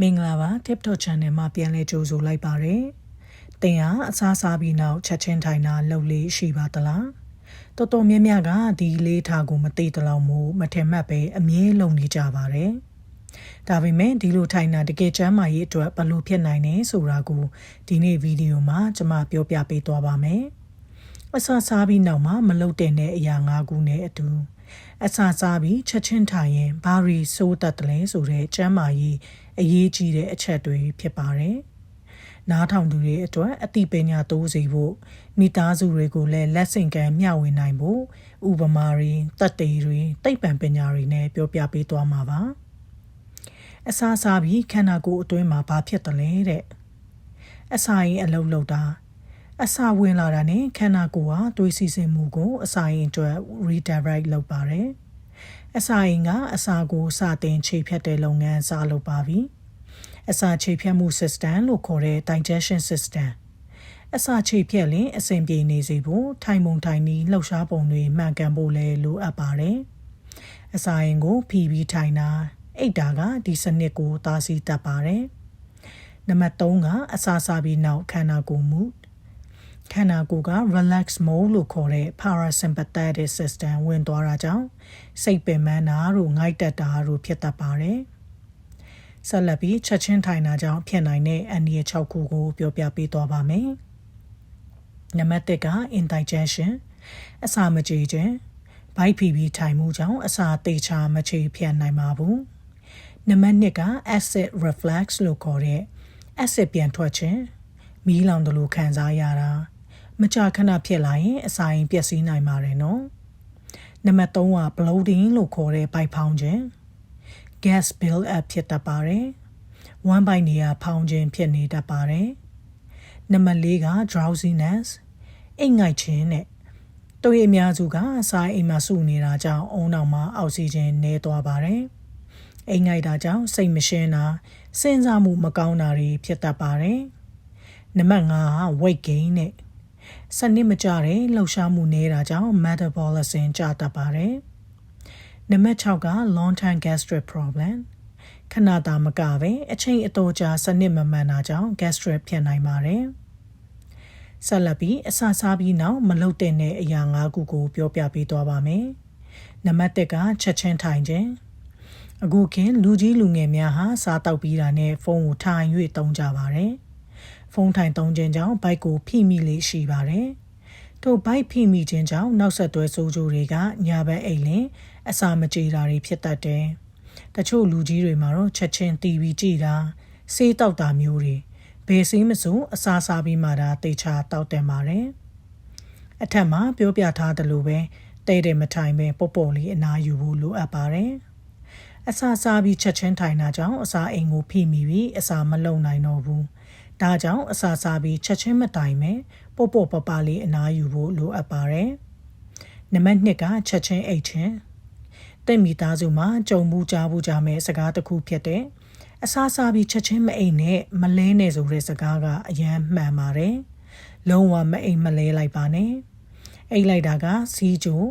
မင်္ဂလာပါ TikTok channel မှာပြန်လည်ကြိုဆိုလိုက်ပါတယ်။တင်ဟာအစားစားပြီးနောက်ချက်ချင်းထိုင်တာလှုပ်လေးရှိပါသလား။တော်တော်များများကဒီလေးထားကိုမသိတလောက်မို့မထင်မှတ်ပဲအမြဲလုံနေကြပါတယ်။ဒါပေမဲ့ဒီလိုထိုင်တာတကယ်ချမ်းမာရေးအတွက်ဘယ်လိုဖြစ်နိုင်လဲဆိုတာကိုဒီနေ့ဗီဒီယိုမှာကျွန်မပြောပြပေးသွားပါမယ်။ အစားစားပြီးနောက်မှာမလုတ်တင်တဲ့အရာ၅ခုနဲ့အတူအစာစားပြီးချက်ချင်းထိုင်ရင်ဘာရီစိုးတတ်တယ်လဲဆိုတဲ့ကျမ်းမာရေးအရေးကြီးတဲ့အချက်တွေဖြစ်ပါတယ်။နားထောင်သူတွေအတွက်အသိပညာတိုးစေဖို့မိသားစုတွေကိုလည်းလက်ဆင့်ကမ်းမျှဝေနိုင်ဖို့ဥပမာတွေတက်တေတွေသိပ္ပံပညာတွေနဲ့ပြောပြပေးသွားမှာပါ။အစာစားပြီးခန္ဓာကိုယ်အတွင်းမှာဘာဖြစ်တယ်လဲတဲ့အစာရင်အလုံးလုံးတာ အစာဝင်လာတာနဲ့ခန္ဓာကိုယ်ဟာတွေးစီစဉ်မှုကို အစာရင်အတွက် redirect လုပ်ပါတယ်။အစာရင်ကအစာကိုစတင်ခြေဖြတ်တဲ့လုပ်ငန်းစလုပ်ပါပြီ။အစာခြေဖြတ်မှု system လို့ခေါ်တဲ့ digestion system အစာခြေဖြတ်ရင်အဆင်ပြေနေစေဖို့ထိုင်ပုံထိုင်ပြီးလှုပ်ရှားပုံတွေမှန်ကန်ဖို့လည်းလိုအပ်ပါတယ်။အစာရင်ကိုဖြီးပြီးထိုင်တာအိတ်တာကဒီစနစ်ကို သားစီတတ်ပါတယ်။နံပါတ်3ကအစာစားပြီးနောက်ခန္ဓာကိုယ်မှု ခန္ဓာကိုယ်က relax mode လို့ခေါ်တဲ့ parasympathetic system ဝင်သွားတာကြောင့်စိတ်ပင်ပန်းတာတို့ငိုက်တက်တာတို့ဖြစ်တတ်ပါတယ်။ဆက်လက်ပြီးချက်ချင်းထိုင်တာကြောင့်ဖြစ်နိုင်တဲ့အန္တရာယ်6ခုကိုပြောပြပေးသွားပါမယ်။နံပါတ်1က indigestion အစာမကြေခြင်းဘိုက်ဖီပြီးထိုင်မှုကြောင့်အစာတေချာမချေဖြတ်နိုင်ပါဘူး။နံပါတ်2က acid reflux လို့ခေါ်တဲ့ acid ပြန်ထွက်ခြင်းမီးလောင်တယ်လို့ခံစားရတာ မကြာခဏဖြစ်လာရင်အစာရင်ပျက်စီးနိုင်ပါတယ်နော်နံပါတ်3က bloating လို့ခေါ်တဲ့ဘိုက်ဖောင်းခြင်း gas build up ဖြစ်တတ်ပါတယ်ဝမ်းပိုက်နေရဖောင်းခြင်းဖြစ်နေတတ်ပါတယ်နံပါတ်4က drowsiness အိတ်ငိုက်ခြင်းနဲ့တို့အများစုကအစာအိမ်မှာစုနေတာကြောင့်အုံနောက်မှာအောက်ဆီဂျင်နည်းသွားပါတယ်အိမ်ငိုက်တာကြောင့်စိတ်မရှင်းတာစဉ်းစားမှုမကောင်းတာတွေဖြစ်တတ်ပါတယ်နံပါတ်5က weight gain နဲ့ စနစ်မကျတဲ့လှုပ်ရှားမှုနေတာကြောင့် metabolism ကျတတ်ပါတယ်။နံပါတ်6က long term gastric problem ခဏတာမကပဲအချိန်အတော်ကြာစနစ်မမှန်တာကြောင့် gastric ဖြစ်နိုင်ပါတယ်။ဆက်လက်ပြီးအစာစားပြီးနောက်မလုတ်တဲ့အရာ၅ခုကို ပြောပြပေးသွားပါမယ်။နံပါတ်1ကချက်ချင်းထိုင်ခြင်းအခုခင်လူကြီးလူငယ်များဟာစားတောက်ပြီးတာနဲ့ဖုန်းကိုထိုင်၍တုံးကြပါတယ်။ ဖုန်းထိုင်သုံးခြင်းကြောင့်ဘိုက်ကိုဖိမိလေးရှိပါတယ်။ထို့ဘိုက်ဖိမိခြင်းကြောင့်နောက်ဆက်တွဲဆိုးကျိုးတွေကညာဘက်အိတ်လင်အစာမကြေတာတွေဖြစ်တတ်တယ်။တချို့လူကြီးတွေမှာတော့ချက်ချင်းတီးပြီးကြည်တာဆေးတောက်တာမျိုးတွေဘယ်ဆေးမဆိုအစာစားပြီးမှဒါတေချာတောက်တယ်ပါတယ်။အထက်မှာပြောပြထားသလိုပဲတဲ့တဲ့မထိုင်ပဲပေါ့ပေါ့လေးအနာယူဖို့လိုအပ်ပါတယ်။အစာစားပြီးချက်ချင်းထိုင်တာကြောင့်အစာအိမ်ကိုဖိမိပြီးအစာမလုံနိုင်တော့ဘူး။ ဒါကြောင့်အစာစားပြီးချက်ချင်းမတိုင်မဲ့ပို့ပို့ပပလေးအနားယူဖို့လိုအပ်ပါတယ်။နံပါတ်2ကချက်ချင်းအိတ်ချင်းတဲ့မိသားစုမှာကြုံမှုကြားမှုကြမဲ့စကားတစ်ခုဖြစ်တဲ့အစားစားပြီးချက်ချင်းမအိမ်နဲ့မလဲနဲ့ဆိုတဲ့စကားကအယမ်းမှန်ပါတယ်။လုံးဝမအိမ်မလဲလိုက်ပါနဲ့။အိတ်လိုက်တာကစီးကြို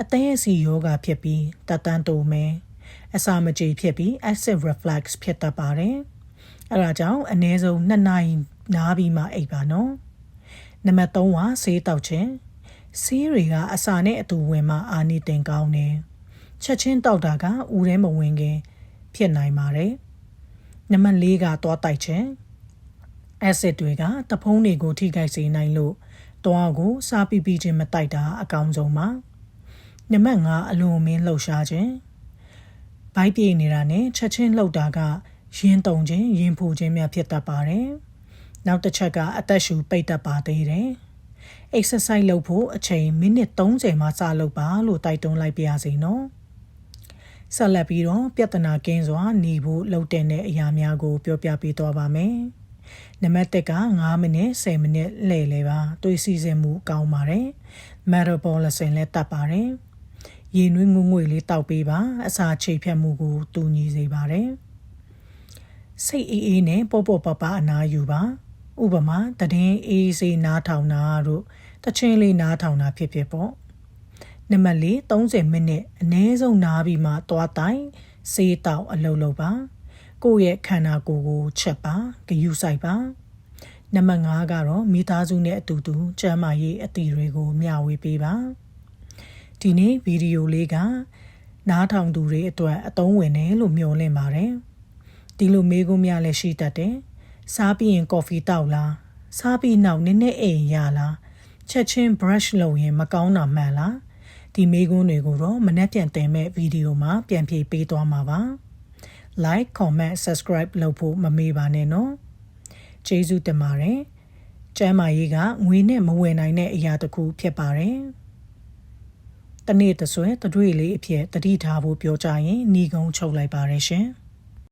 အသေးအစီယောဂဖြစ်ပြီးတတန်းတိုမယ်။အစာမကြေဖြစ်ပြီး acid reflux ဖြစ်တတ်ပါတယ်။ အဲ့ဒါကြောင့်အနည်းဆုံး2နာရီနားပြီးမှအိပ်ပါနော်နံပါတ်3ကဆေးတောက်ခြင်းဆေးတွေကအစာနဲ့အတူဝင်မှအာနိသင်ကောင်းတယ်ချက်ချင်းတောက်တာကဦးထဲမဝင်ခင် ဖြစ်နိုင်ပါတယ်နံပါတ်4ကသွားတိုက်ခြင်း acid တွေကတဖုံးတွေကိုထိခိုက်စေနိုင်လို့တွားကိုစားပြီးပြီးချင်းမတိုက်တာအကောင်းဆုံးပါနံပါတ်5အလွန်မင်းလှုပ်ရှားခြင်းဘိုက်ပြေးနေတာနဲ့ချက်ချင်းလှုပ်တာက ရင်တုံခြင်းရင်ဖူခြင်းများဖြစ်တတ်ပါတယ်။နောက်တစ်ချက်ကအသက်ရှူပိတ်တတ်ပါသေးတယ်။ exercise လုပ်ဖို့အချိန်မိနစ်30မှစလုပ်ပါလို့တိုက်တွန်းလိုက်ပါရစေနော်။ဆက်လက်ပြီးတော့ပြဿနာကင်းစွာနေဖို့လှုပ်တဲ့အရာများကို ပြောပြပေးသွားပါမယ်။နံပါတ်1က9မိနစ်10မိနစ်လှည့်လဲပါတွေးစီစဉ်မှုကောင်းပါတယ်။ metabolism လည်းတက်ပါတယ်။ရေနွေးငုံငွေလေးတောက်ပေးပါအစာချိဖြတ်မှုကိုတူညီစေပါတယ်။ စိတ်အေးအေးနဲ့ပေါ့ပေါ့ပပအနာယူပါဥပမာတည်င်းအေးစေးနားထောင်တာတို့တချင်းလေးနားထောင်တာဖြစ်ဖြစ်ပေါ့နံပါတ်၄30မိနစ်အနည်းဆုံးနားပြီးမှသွားတိုင်ဆေးတောက်အလုပ်လုပ်ပါကိုယ့်ရဲ့ခန္ဓာကိုယ်ကိုချက်ပါဂယူဆိုင်ပါနံပါတ်5ကတော့မိသားစုနဲ့အတူတူကျန်းမာရေးအသည့်တွေကိုမျှဝေပေးပါဒီနေ့ဗီဒီယိုလေးကနားထောင်သူတွေအတွက်အသုံးဝင်တယ်လို့မျှော်လင့်ပါတယ် ဒီလိုမေးခွန်းများလည်းရှိတတ်တယ်စားပြီးရင်ကော်ဖီတောက်လားစားပြီးနောက်နည်းနည်းအိမ်ရလားချက်ချင်း brush လုပ်ရင်မကောင်းတာမှန်လားဒီမေးခွန်းတွေကိုတော့မနေ့ပြန်တင်မဲ့ဗီဒီယိုမှာပြန်ဖြေပေးသွားမှာပါ like comment subscribe လုပ်ဖို့မမေ့ပါနဲ့နော်ကျေးဇူးတင်ပါတယ်ကျမ်းမာရေးကငွေနဲ့မဝယ်နိုင်တဲ့အရာတစ်ခုဖြစ်ပါတယ်တနေ့တဆွဲတတွေ့လေးအဖြစ်တတိထားဖို့ပြောကြရင်ညီကုန်းချုပ်လိုက်ပါတယ်ရှင်